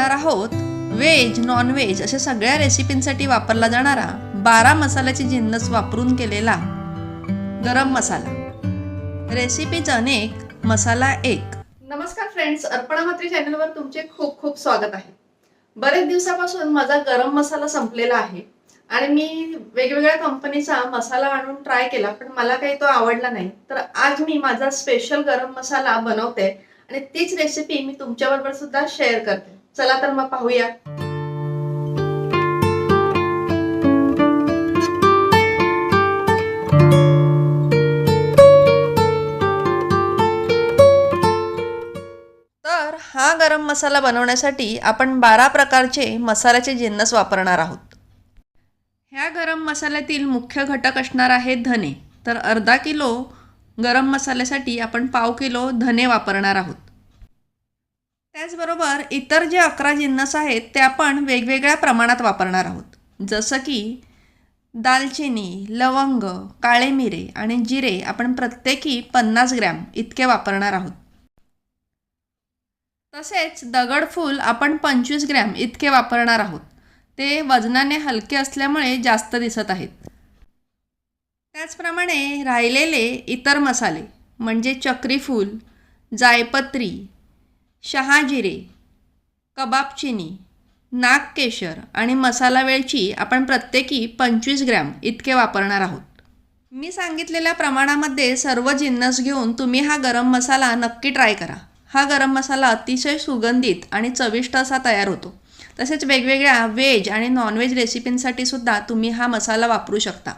करणार आहोत? Veg non veg अशा सगळ्या रेसिपींसाठी वापरला जाणारा बारा मसाल्याची जिन्नस वापरून केलेला गरम मसाला. रेसिपीज अनेक मसाला एक. नमस्कार फ्रेंड्स अर्पणामात्री चॅनलवर तुमचे खूप खूप स्वागत आहे. बरेच दिवसापासून माझा गरम मसाला संपलेला आहे आणि मी वेगवेगळ्या कंपनीचा मसाला आणून ट्राय केला पण मला काही तो आवडला नाही. तर आज मी माझा स्पेशल गरम मसाला बनवते आणि तीच रेसिपी मी तुमच्याबरोबर सुद्धा शेअर करते. चला तर मग पाहूया. तर हा गरम मसाला बनवण्यासाठी आपण बारा प्रकारचे मसाल्याचे जिन्नस वापरणार आहोत. ह्या गरम मसाल्यातील मुख्य घटक असणार आहेत धने. तर अर्धा किलो गरम मसाल्यासाठी आपण पाव किलो धने वापरणार आहोत. त्याचबरोबर इतर जे अकरा जिन्नस आहेत ते आपण वेगवेगळ्या प्रमाणात वापरणार आहोत. जसं की दालचिनी लवंग काळे मिरे आणि जिरे आपण प्रत्येकी पन्नास ग्रॅम इतके वापरणार आहोत. तसेच दगडफूल आपण पंचवीस ग्रॅम इतके वापरणार आहोत. ते वजनाने हलके असल्यामुळे जास्त दिसत आहेत. त्याचप्रमाणे राहिलेले इतर मसाले म्हणजे चक्रीफूल जायपत्री शहाजिरे कबाबचिनी नागकेशर नाग केशर आणि मसाला वेलची आपण प्रत्येकी पंचवीस ग्रॅम इतके वापरणार आहोत. मी सांगितलेल्या प्रमाणामध्ये सर्व जिन्नस घेऊन तुम्ही हा गरम मसाला नक्की ट्राय करा. हा गरम मसाला अतिशय सुगंधित आणि चविष्ट असा तयार होतो. तसेच वेगवेगळ्या व्हेज आणि नॉनव्हेज रेसिपींसाठी सुद्धा तुम्ही हा मसाला वापरू शकता.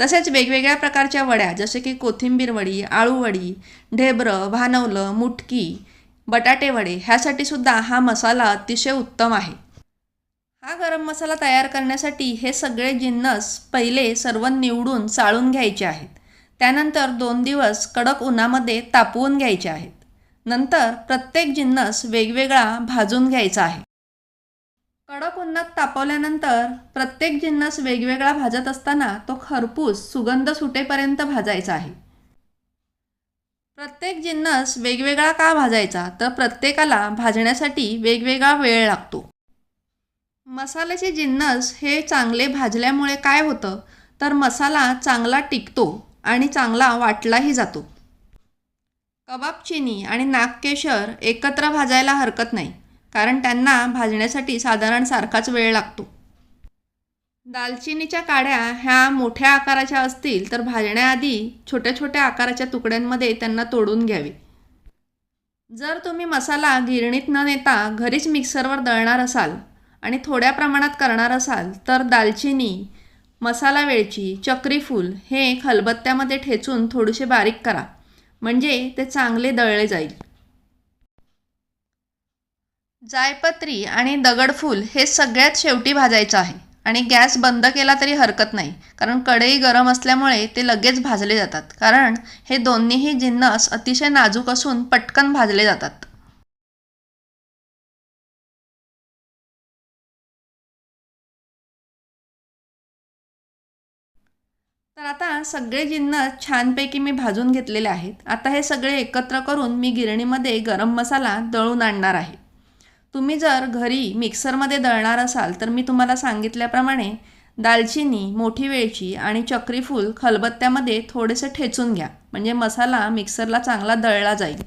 तसेच वेगवेगळ्या प्रकारच्या वड्या जसे की कोथिंबीर वडी आळूवडी ढेबरं भानवलं मुटकी बटाटे वडे ह्यासाठी सुद्धा हा मसाला अतिशय उत्तम आहे. हा गरम मसाला तयार करण्यासाठी हे सगळे जिन्नस पहिले सर्व निवडून चाळून घ्यायचे आहेत. त्यानंतर दोन दिवस कडक उन्हामध्ये तापवून घ्यायचे आहेत. नंतर प्रत्येक जिन्नस वेगवेगळा भाजून घ्यायचा आहे. कडक उन्हात तापवल्यानंतर प्रत्येक जिन्नस वेगवेगळा भाजत असताना तो खरपूस सुगंध सुटेपर्यंत भाजायचा आहे. प्रत्येक जिन्नस वेगवेगळा का भाजायचा तर प्रत्येकाला भाजण्यासाठी वेगवेगळा वेळ लागतो. मसाल्याचे जिन्नस हे चांगले भाजल्यामुळे काय होतं? तर मसाला चांगला टिकतो आणि चांगला वाटलाही जातो. कबाब चिनी आणि नागकेशर एकत्र भाजायला हरकत नाही कारण त्यांना भाजण्यासाठी साधारण सारखाच वेळ लागतो. दालचिनीच्या काड्या ह्या मोठ्या आकाराच्या असतील तर भाजण्याआधी छोट्या छोट्या आकाराच्या तुकड्यांमध्ये त्यांना तोडून घ्यावे. जर तुम्ही मसाला गिरणीत न नेता घरीच मिक्सरवर दळणार असाल आणि थोड्या प्रमाणात करणार असाल तर दालचिनी मसाला वेळची चक्रीफूल हे खलबत्त्यामध्ये ठेचून थोडेसे बारीक करा म्हणजे ते चांगले दळले जाईल. जायपत्री आणि दगडफूल हे सगळ्यात शेवटी भाजायचं आहे. आणि गॅस बंद केला तरी हरकत नाही. कारण कढई गरम असल्यामुळे ते लगेच भाजले जातात. कारण हे दोन्हीही जिन्नस अतिशय नाजूक असून पटकन भाजले जातात. तर आता सगळे जिन्नस छानपैकी मी भाजून घेतलेले आहेत. आता हे सगळे एकत्र करून मी गिरणीमध्ये गरम मसाला दळून आणणार आहे. तुम्ही जर घरी मिक्सरमध्ये दळणार असाल तर मी तुम्हाला सांगितल्याप्रमाणे दालचिनी मोठी वेलची आणि चक्रीफूल खलबत्त्यामध्ये थोडेसे ठेचून घ्या. म्हणजे मसाला मिक्सरला चांगला दळला जाईल.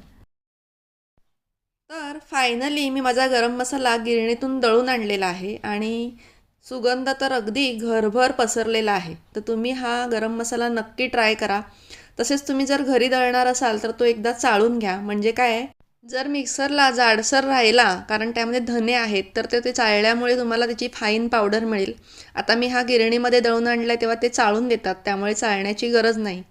तर फायनली मी माझा गरम मसाला गिरणीतून दळून आणलेला आहे आणि सुगंध तर अगदी घरभर पसरलेला आहे. तर तुम्ही हा गरम मसाला नक्की ट्राय करा. तसेच तुम्ही जर घरी दळणार असाल तर तो एकदा चाळून घ्या. म्हणजे काय? जर मिक्सरला जाडसर राहिला कारण त्यामध्ये धने आहेत तर ते ते चाळल्यामुळे तुम्हाला त्याची फाईन पावडर मिळेल. आता मी हा गिरणीमध्ये दळून आणला आहे तेव्हा ते चाळून देतात. त्यामुळे चाळण्याची गरज नाही.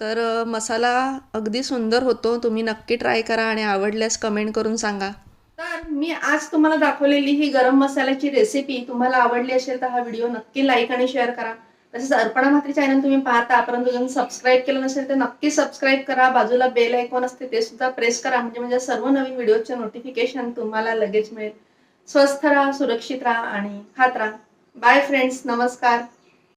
तर मसाला अगदी सुंदर होतो. तुम्ही नक्की ट्राय करा आणि आवडल्यास कमेंट करून सांगा. तर मी आज तुम्हाला दाखवलेली ही गरम मसाल्याची रेसिपी तुम्हाला आवडली असेल तर हा व्हिडिओ नक्की लाईक आणि शेअर करा. तसेच अर्पणा म्हात्री चॅनल तुम्ही पाहता परंतु जर सबस्क्राईब केलं नसेल तर नक्की सबस्क्राईब करा. बाजूला बेल आयकॉन असते ते सुद्धा प्रेस करा. म्हणजे माझ्या सर्व नवीन व्हिडिओचे नोटिफिकेशन तुम्हाला लगेच मिळेल. स्वस्थ राहा सुरक्षित राहा आणि खात राहा. बाय फ्रेंड्स नमस्कार.